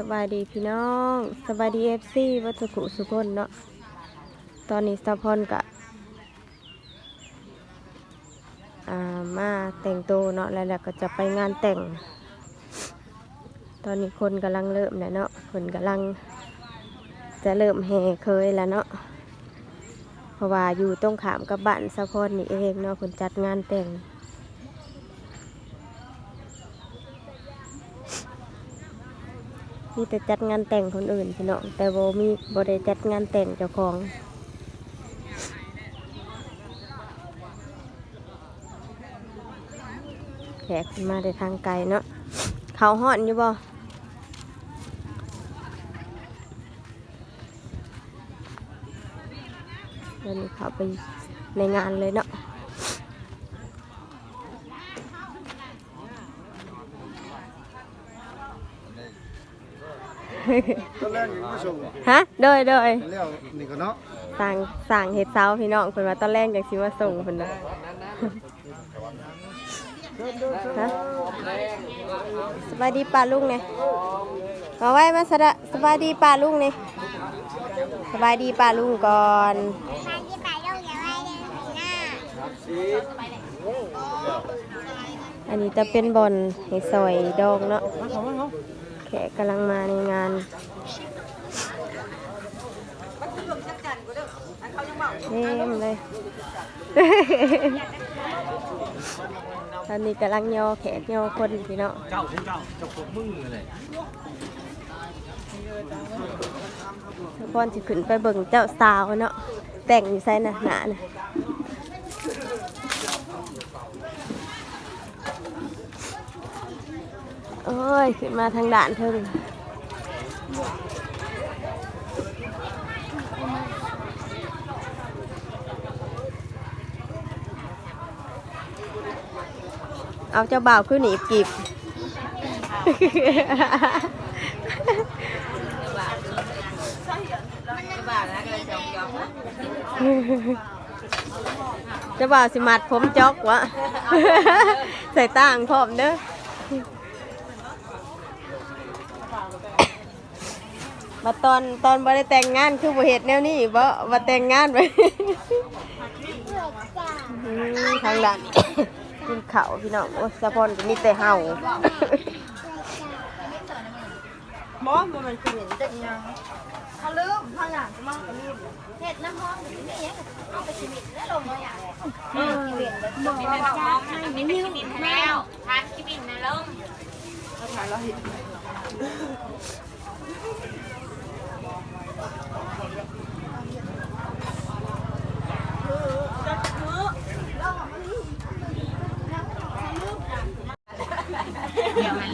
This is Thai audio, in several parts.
สบายดีพี่น้องสบายดีเอฟซีวัตถุกุสุคนเนาะตอนนี้สะพอนกะอ่ามาแต่งตัวเนาะแล้วแล้วก็จะไปงานแต่ง ตอนนี้คนกำลังเริ่มแล้วเนาะคนกำลัง จะเริ่มแห่เคยแล้วเนาะเพราะว่าอยู่ตรงขามกับบ้านสะพอนนี่เองเนาะคนจัดงานแต่ง มีแต่จัดงานแต่งคนอื่นพี่น้องแต่โบมีโบได้จัดงานแต่งเจ้าของแขกมาได้ทางไกลเนาะเขาห่อนอยู่บ่เดี๋ยวนี้เขาไปในงานเลยเนาะ ตอนแรกยังไม่ส่งฮะโดยโดยแล้วนี่ก็เนาะสั่งสั่งเห็ดเซาพี่น้องเพิ่นว่าตอนแรกอยากสิมาส่งเพิ่นนะฮะสบายดีป้าลุงเนี่ยมาไว้มาสะดะสบายดีป้าลุงเนี่ยสบายดีป้าลุงก่อนทางที่ไปลงอย่าไว้เดินไปหน้าอันนี้จะเป็นบอนให้ซอยดองเนาะ แขกกำลังมาในงานเต็มเลย ตอนนี้กำลังยอแขกยอคนพี่เนาะเจ้าของเจ้าเจ้าของมึงเลยทุกคนสิขึ้นไปเบิ่งเจ้าสาวเนาะแต่งอยู่ไซน่ะหนาน่ะ โอ้ย ขึ้นมาทางด่านเทิงเอาเจ้าบ่าวขึ้นหนีบกีบเจะบ่าวสิมัดผมจอกวะ ใส่ต่างพร้อมเด้อ มาตอนตอนบ่ได้แต่งงานคือบ่เฮ็ดแนวนี้บ่มาแต่งงานไปอืมทางด้านกินข้าวพี่น้องโอ้ยสะพอนก็มีแต่เห่ามอมันมันคือเห็นจังยังเขาลืมเขาอยากจะมองกันลืมเห็ดน้ำหอมนี่นี่ยังเอาไปชิมิตแล้วลงมาอย่างเออเห็นเลยบอกว่าจ้าให้นี่นี่มินแล้วทานกิมินนะล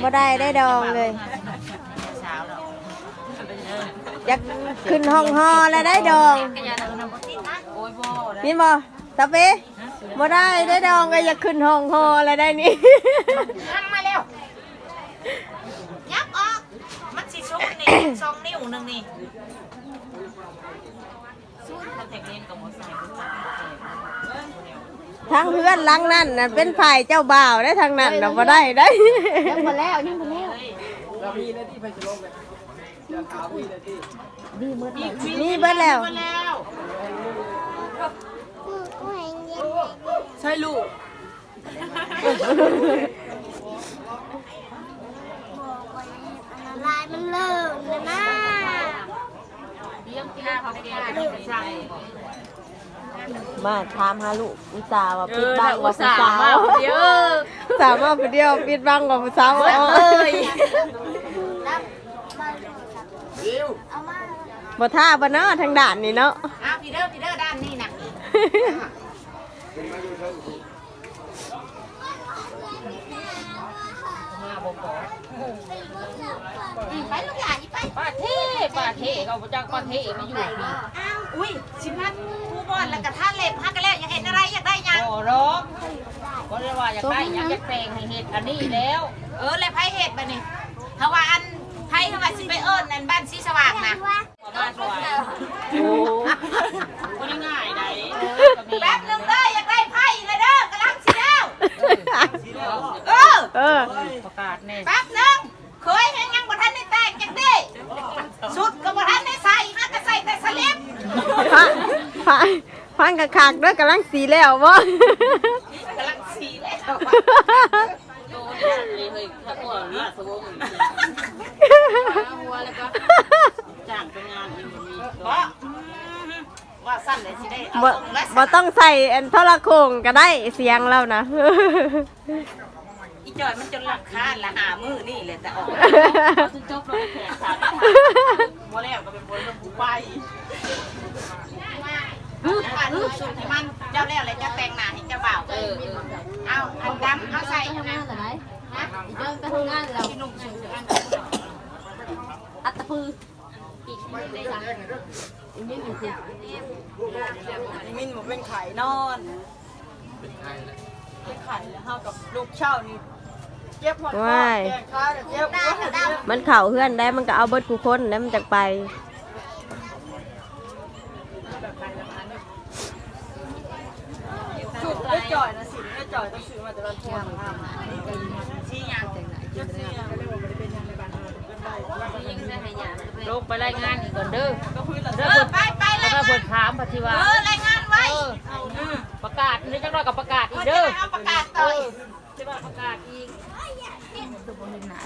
บ่ได้ได้ดองเลยอยากขึ้นห้องฮอแล้วได้ดองนี่บ่ตะเปบ่ได้ได้ดองก็อยากขึ้นห้องฮอแล้วได้นี่นั่งมาเร็วยับออก มันสิชุกนี่ สองนิ้วหนึ่งนี่สู้เขาแต่งเล่นกับมอไซค์ ทางเพื่อนหลังนั่นน่ะเป็นฝ่ายเจ้าบ่าวได้ทางนั้นน่ะบ่ได้ได้ ยังมาแล้วยังมาแล้วนี่เบิดแล้วกูเห็นเย็นใช่ลูกบอกว่าอันตรายมันเริ่มแล้วนะเลี้ยงกินเขาไม่ได้ไม่ใช่ มาถามหาลูกอุตส่าห์ว่าปิดบังว่าผู้สาวเยอะสามารถผู้เดียวปิดบังว่าผู้สาวเอ้ยรับมาโทรศัพท์เอามาบ่ท่าบ่เนาะทางด่านนี่เนาะอ้าวพี่เด้อพี่เด้อด้านนี้นะไปลูกหลานไป ป้าเท่ป้าเท่จักป้าเทมาอยู่พี่อ้าวอุ้ยชิพัดผู้บอลแล้วก็ท่าเล็บฮักกันแล้วอยากเห็นอะไรอยากได้ยังโอ้ร้องก็เลยว่าอยากได้อยากจะแปลงให้เห็ดอันนี้แล้ว เออเลยไพ่เห็ดไปนี่ถ้าะว่าอันไพ่ถ้าว่าสิไปเอิญนั่นบ้านสีสว่างนะว่ามาสวยโอ้ก็ง่ายได้แป๊บนึงเด้ออยากได้ไพ่เลยเด้อกำลังสิแล้วเออเออประกาศแน่แป๊บนึงเคยเห็นยังบ่ทันได้แต่งจังดิ สุดก็บ่ทัได้ใส่ฮะก็ใส่แต่สลิปพังพังพังกระคากด้วยกำลังสีแล้วว่กำลังสีแล้วโดนเลยเฮ้ยถ้าหัวนี่สวงหัวแล้วก็จางไปงานอีกมีบ่ว่าสั้นเลยสิได้เอาบ่ต้องใส่แอนทรโคงก็ได้เสียงแล้วนะ จอยมันจนหลักคาดละหามือนี่เลยแต่ออกจนจบเลยแขกสาวบัวแล้วก็เป็นบัวกับผู้ไปผ่านรูปสูตรให้มันเจ้าแล้วเลยจ้าแต่งหน้าให้เจ้าบ่าวเออเอาอันดำเอาใส่นะเดินไปทำงานแล้วพี่หนุ่มสูตรอันอัตตปืออีกได้จ้ะมินบอกเป็นไข่นอนเป็นไข่แล้วเฮากับลูกเช่านี่ เจ็บหัวคอว้ายแก้ขาเจ็บหัวมันเข่าเพื่อนได้มันก็เอาเบิดกูคนแล้วมันจักไป สุดได้จ่อยนะสิได้จ่อยต้องซื้อมาแต่ละทั่วมาชี้ยังจะเสียก็เลยว่าบ่ได้เป็นหยังในบ้านเฮาเป็นได้ลงไปรายงานอีกก่อนเด้อก็คุยละเออไปไปรายงานเปิดถามปฏิวัติเออรายงานไว้ประกาศนี่จังหน่อยกับประกาศอีกเด้อเอาประกาศต่อยจะมาประกาศอี ก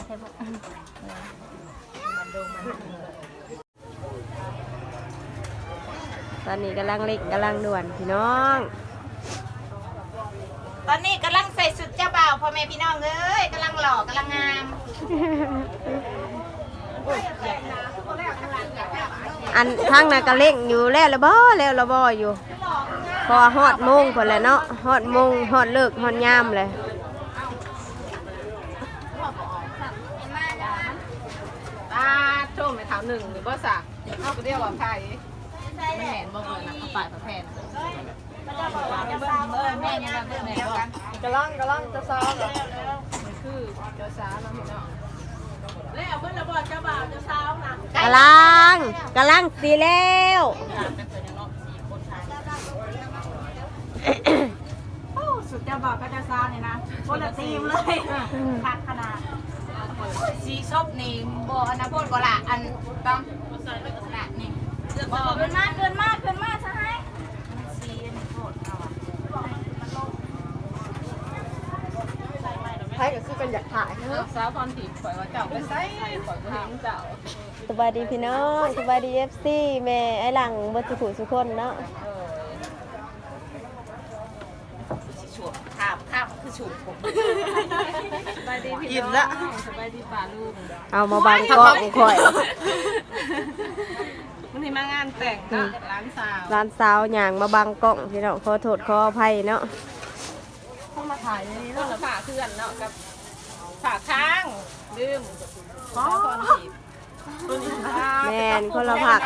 ตอนนี้กำลังเล็กกำลังด่วนพี่น้อง ตอนนี้กำลังใส่สุดเจ้าบ่าวพ่อแม่พี่น้องเอ้ยกำลังหล่อกำลังงามอันทั้งน่ะก็เล่งอยู่แล้วละบ่แล้วละบ่อยู่ พอฮอดโมงพอแหล้วเนาะฮอดโมงฮอดเลิกฮอดยามเลย ตาโชมไปถามหนึ่งหรือบ่าสักเฮาก็เรียกว่าไข่ไม่แม่นบ่เบิ่งนะฝ่ายประแพนแม่นี่ล่ะเบิ่งแม่บ่กำลังกำลังจะซ้อมเหรอนี่คือเจ้าสาวเนาพี่น้องแล้วเพิ่อนละบ่เจ้าบ่าวเจ้าสาวนะกำลังกำลังสีแล้วสุดเจ้าบ่าวก็เจ้าสาวนี่ยนะคนละทีมเลยคักขนาด สีซบนี่บ่อันนะโพดบ่ละอันต้องละนี่บ่เกินมากเกินมากเกินมากใช่ไหมสีอันนี้โพดเอาอะใครก็คือกันอยากถ่ายสาวตอนถีบข่อยว่าเจ้าไปใส่ข่อยบ่เห็นเจ้าสบายดีพี่น้องสบายดีเอฟซีแม่ไอ้หลังเบิดสุขุสุคนเนาะ สิฉวบข้ามข้ามคือ ฉวบผมสบายดีพี่น้องสบายดีป่าลูกเอามาบังกล้องข่อย วันนี้มางานแต่งกับร้านสาวร้านสาวหยางมาบังกล้องพี่น้องขอโทษขออภัยเนาะเข้ามาถ่ายในนี้แล้วผ่าเพื่อนเนาะกับผ่าข้างลืมขอตอนถีบตัวนี้แมนคนละผัก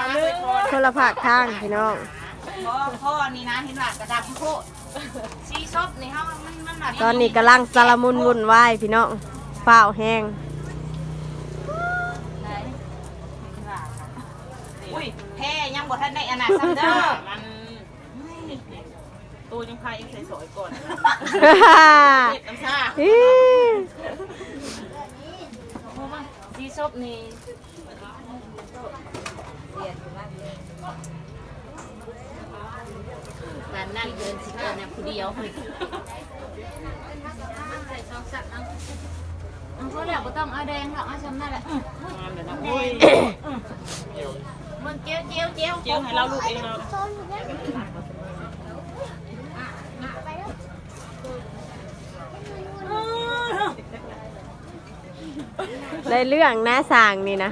คนละผักข้างพี่น้องพ่อพ่อนี่นะเห็นว่ากระดับโพดสีซบนี่เฮามันมันแบบ ตอนนี้กำลังสารมุนวุ่นวายพี่น้องเปล่าแห้งอุ้ยแพ้ยังบ่ทันได้อนาซัมเดอร์มันตัวยังพายังใส่สอยก่อนเก็บน้ำชาอิ๊วสีซบนี่ ร้านนั่นเดินสิเกินเนี่ยผู้เดียวเลยเขาเดี๋ยวก็ต้องเอาแดงหรอกเอาช้ำนั่นแหละมันเจียวเจียวเจียวเจียวให้เราลูกเองเราได้เรื่องนะสั่งนี่นะ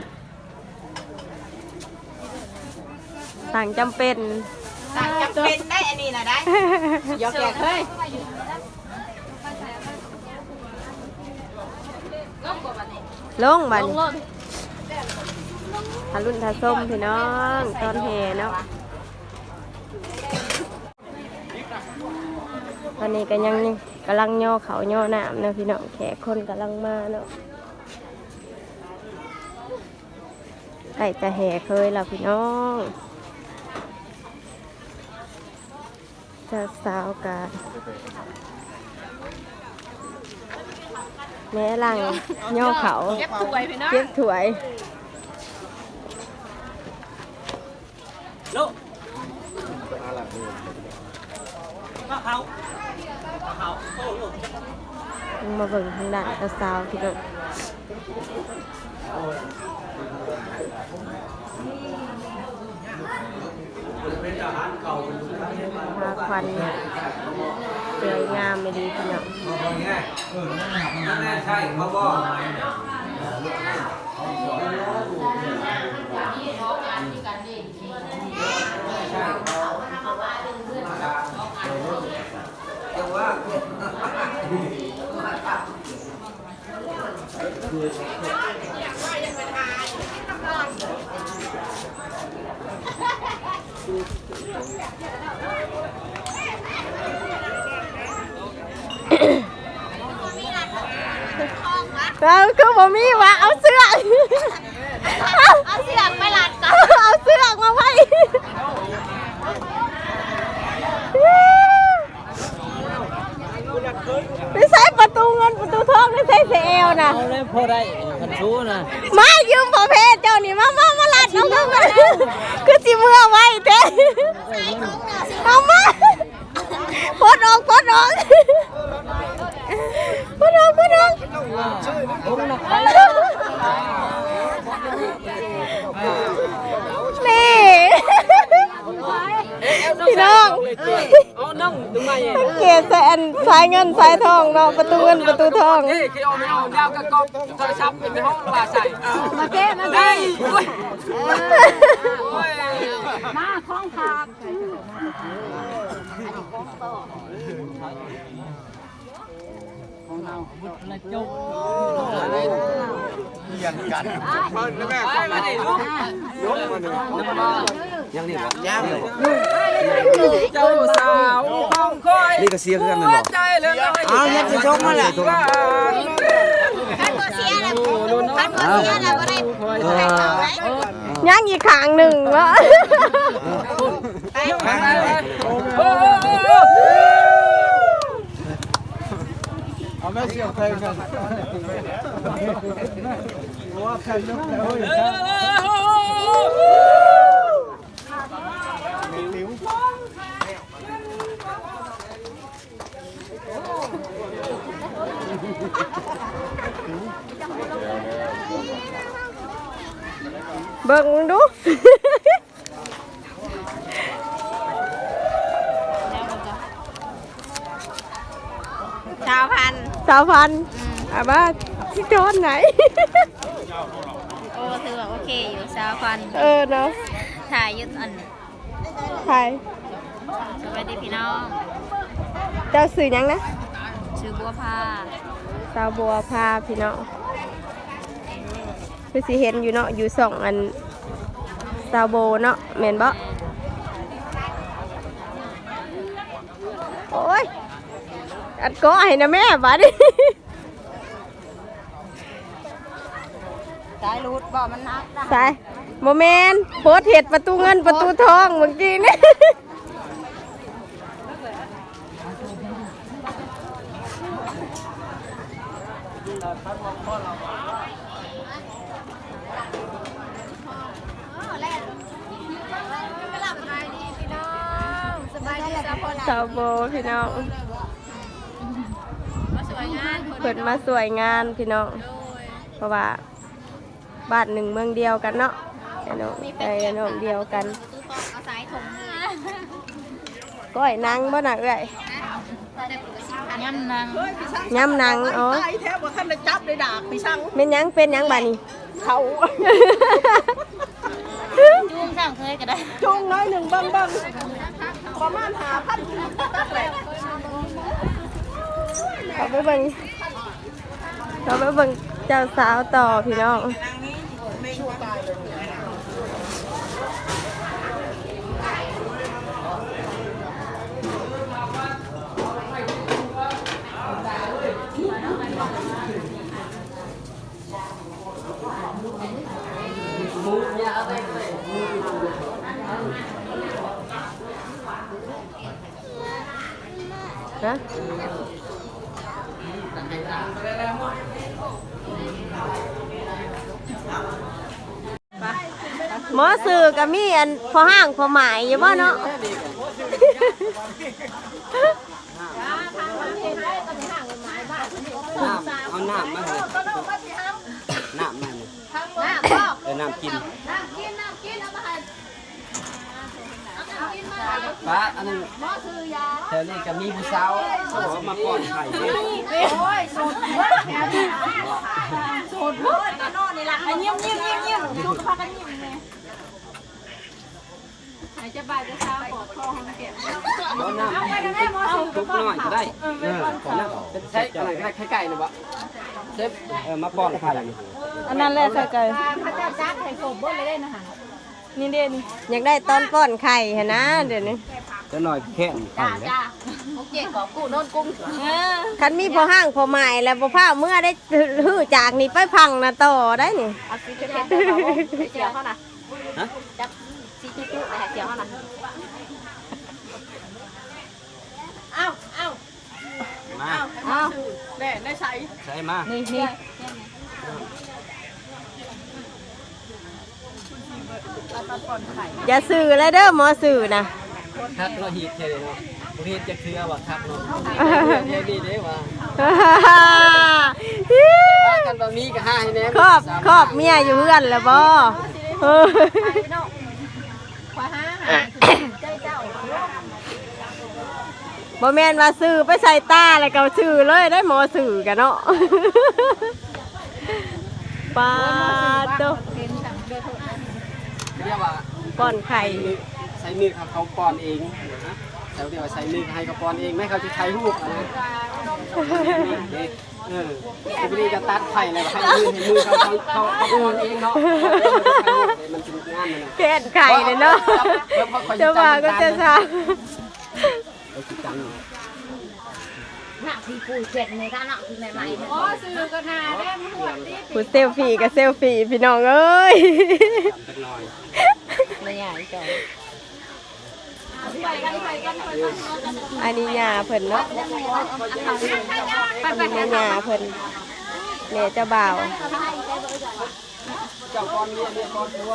สั่งจำเป็น สั่งจำเป็นได้อันนี้นะได้ยอกแกะเฮ้ยลงบัดนทารุ่นทาส้มพี่น้องตอนแห่เนาะตอนนี้ก็ยังกำลังย่อเขาย่อน้ำเนาะพี่น้องแขกคนกำลังมาเนาะไก่จะแห่เคยแล้วพี่น้อง จะสาวกาแม่หลังย่อเขาเก็บถ้วยพี่น้องเก็บถ้วยลูกมาเบิ่งทางด้านเจ้าสาวพี่น้องมา ควันสวยงามไม่ดีพี่น้องใช่เขาบอก บ่มีวะเอาเสื้อ เอาเสียงไปหลัดก่อนเอาเสื้อมาไว้ไม่ใช่ประตูเงินประตูทองไม่ใช่เซลนะเอาเลยพอได้คันชูนะมายืมพอเพศเจ้านี่มามามาลัดเอาเข้ามาคือสิเมื่อไว้เต้เอามาพดออกพดออกพดออกพดออก ผม นะนี่ พี่น้องเอาน้องตรงไหนสังเกตใส่อันสายเงินสายทองเนาะประตูเงินประตูทองนี่คือเอาไม่เอาดาวกับกองโทรศัพท์เป็นห้องว่าใส่มาเก้มาเก้มาคล้องคา กอะไรจุกเรียนกันไปมาดิลูกยังนี่บ่ยังเจ้าสาวของคอยนี่ก็เสียกันนั่นบ่ใจเลยน้อยอ้าวยังจะชกมาแหละขันบ่เสียแล้วขันบ่เสียแล้วบ่ได้ไปเขาไหนย่างอีกขางหนึ่งวะ เอาแม่เสียงเพลงกันว่าแผ่นยกแล้วติ๋ว เบิ่งมึงดู ชาวพัน สาวพันธุ์อะบ้าที่โจนไหน โอ้ถือว่าโอเคอยู่ชาวพันเออเนาะถ่ายยุดอันไทยสวัสดีพี่น้อง เจ้าสื่อหยังนะชื่อบัวพาสาวบัวพาพี่น้องคือสิเห็นอยู่เนาะอยู่สองอันสาวโบเนาะแม่นบ่โอ้ย อัดก้อให้นะแม่บัดนี้สายรูดบ่มันนักนะใช่โมเมนต์โพสต์เห็ดประตูเงินประตูทองเมื่อกี้นี่สบายดีสาวพลสาวโบพี่น้องมาส วยงานคนเปิดมาสวยงานพี่น้องเพราะว่าบ้านหนึ่งเมืองเดียวกันเนาะไอ้น้องไอ้น้องเดียวกันตู้ทองเอาสายถงเลยก้อยนางบ่น่ะเอ้ยย่ำนางย้ำนางอ๋อไอ้แท้บ่ท่านได้จับได้ดากพี่ช่างเป็นหยังเป็นหยังบ้านี้เขาจุ้งสั่งเคยก็ได้จุงน้อยหนึ่งเบิ่งเบิ่งประมาณหาพันเขาไปเบิ่ง เขาไปเบิ่งเจ้าสาวต่อพี่น้องฮะ หมอสื่อกับมีอันพอห้างพอหมายอยู่บ่เนาะน้ำเอาน้ำมาเลยน้ำมาเลยน้ำพ่อเออน้ำกินน้ำกินน้ำกินเอามาให้เอาน้ำกินมา ป้าอันนั้นหมอซื้อยาแถวนี้ก็มีผู้สาวเขาบอกว่ามาป้อนไข่เนี่ยโอ้ยสดเบิดแถวนี้สุดเบิดนอนนี่ล่ะอันยิ้มยิ้มยิ้มยิ้มดูพากันยิ้มเลยหายจะบาดจะเช้าปอคอของเก็บเอาน้ำทุกหน่อยก็ได้เออขอน้ำเป็นใช้อะไรก็ได้ไข่ไก่นะวะเซฟเออมาป้อนไข่อันนั้นแหละใส่ไก่พระเจ้าจัดให้ครบเบิดเลยได้นะฮะ นี่เด่นอยากได้ตอนป้อนไข่หนนะเดี๋ยวนี้จะหน่อยแค่นไข่จ้าเลยจ้าโอเคขอกู้โน่นกุ้งเออคันมีพอห้างพอใหม่แล้วพอผ้าเมื่อได้หื้อจากนี่ไปพังนะต่อได้นี่เอาสีเผ็ดๆเด้อเขาเจียวเขาน่ะจับสีจุ๊ๆนะเจียวเขาน่ะเอ้าเอ้ามาเอ้าแด่ได้ใส่ใส่มานี่นี่ อย่าสื่อเลยเด้อหมอสื่อนะทักเราหีดเท่เลยเนาะบรีดจะคือว่าทักเนาะเท่ดีเด้ว่าว่ากันบะมีก็ห้าให้แน่ครอบครอบเมียอยู่เพื่อนแล้วบ่เออขวาห้าบ่แม่นว่าสื่อไปใส่ตาแล้วก็สื่อเลยได้หมอสื่อกันเนาะปาโต เรียกว่าป้อนไข่ใช้มือเขาเขาป้อนเองนะแต่เรียกว่าใช้มือให้เขาป้อนเองไม่เขาจะใช้หูกนะเออทีนี้จะตัดไข่อะไรให้มือให้มือเขาเขาเขาเขาป้อนเองเนาะมันเป็นงานมันนะแค่นไข่เลยเนาะเจะว่าก็จะซาเอาสิจังหนักที่ปุยเผ็ดในท่าหนักที่ใหม่ๆโอ้ซื้อกระทาได้มันหวดดิผู้เซลฟี่กับเซลฟี่พี่น้องเอ้ยจังห น่อยไม่ใหญ่จ้ะไปกันไปกันไปกันอันนี้ยาเพิ่นเนาะอันนี้ยาเพิ่นแม่เจ้าบ่าวเจ้าป้อนเมียเมียป้อนผัว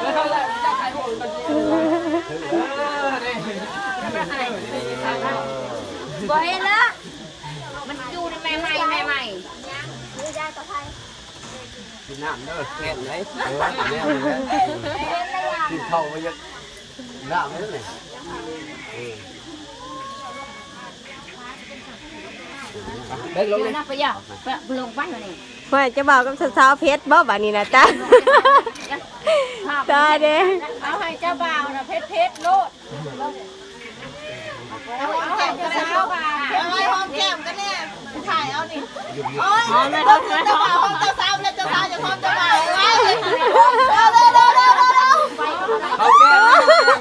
แล้วเขาจะใช้หูกันเออเนี่ยบ่เห็นละมันอยู่ในใหม่ๆใหม่กินน้ำเด้อแค่ไหนเออแม่เลย กินข้าวไปยังน้ำเลยเนี่ยเดินลงเลยนะไปย่าไปลงบ้านมานี่ว่าจ้าบ่าวกับสาวเพชรบ่บัดนี้นะจ๊ะตาเด้เอาให้เจ้าบ่าวนะเพชรเพชรโลดเอาให้เจ้าสาวบ่าวเอาไว้หอมแก้มกันเนี่ยถ่ายเอานี่โอ้ยเจ้าบ่าวหอมเจ้าสาวแล้วเจ้าสาวจะหอมเจ้าบ่าวไว้เร็วเร็วเร็วเร็วเร็วเร็ว เอาแก้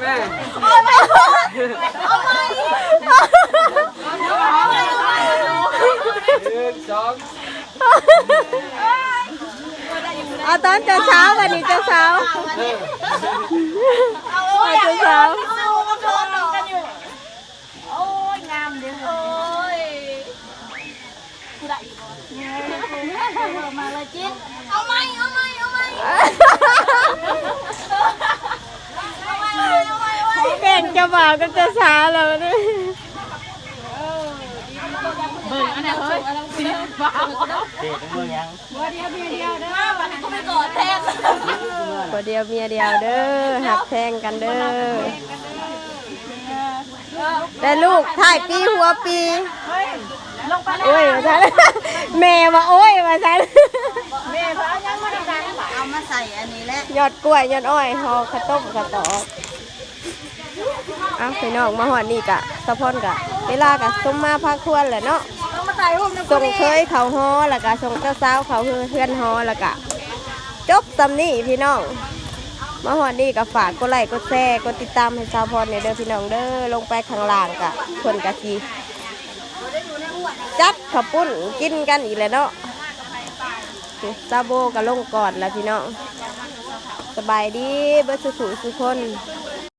แม่เอาไปหนึ่งสองเอาตอนเจ้าสาวบัดนี้เจ้าสาวเอาโอ้ยเจ้าสาวสู้มาโดนกันอยู่โอ้ยงามเด้อโอ้ยกูได้มาเลยจิ้นเอาไหมเอาไหมเอาไหมเอาไหมเอาไหมเอาไหม เก่งเจ้าวกับเจ้าสาวแล้วนี่เบิ่งอันนั้นเฮ้ยอันนั้นสีฟ้าเด็กเบิ่งยังบ่เดียวเดียเดียวเด้อวันนี้ก็ไปกอดแทนบ่เดียวเมียเดียวเด้อหักแทงกันเด้อแต่ลูกถ่ายปีหัวปีลงไปแล้วโอ้ยมาซันแม่ว่าโอ้ยมาซันแม่เขายังไม่ได้ดังเอามาใส่อันนี้แหละยอดกล้วยยอดอ้อยห่อข้าวต้มข้าวตอก อ้าวพี่น้องมาหอดนี่กะสะพอนกะ เวลากะสมมาพักควรแหละเนาะส่งเคยเขาฮอแล้วก็ส่งเจ้าสาวเขาเพื่อนฮอแล้วก็จบสำนี่พี่น้องมาหอดนี่ก็ฝากกดไลค์กดแชร์กดติดตามให้สาวพรเนี่ยเด้อพี่น้องเด้อลงไปข้างล่างกะคนกะทีจัดข้าวปุ้นกินกันอีกแล้วเนาะซาโบก็ลงก่อนแล้วพี่น้องสบายดีเบิร์สุขุสุคน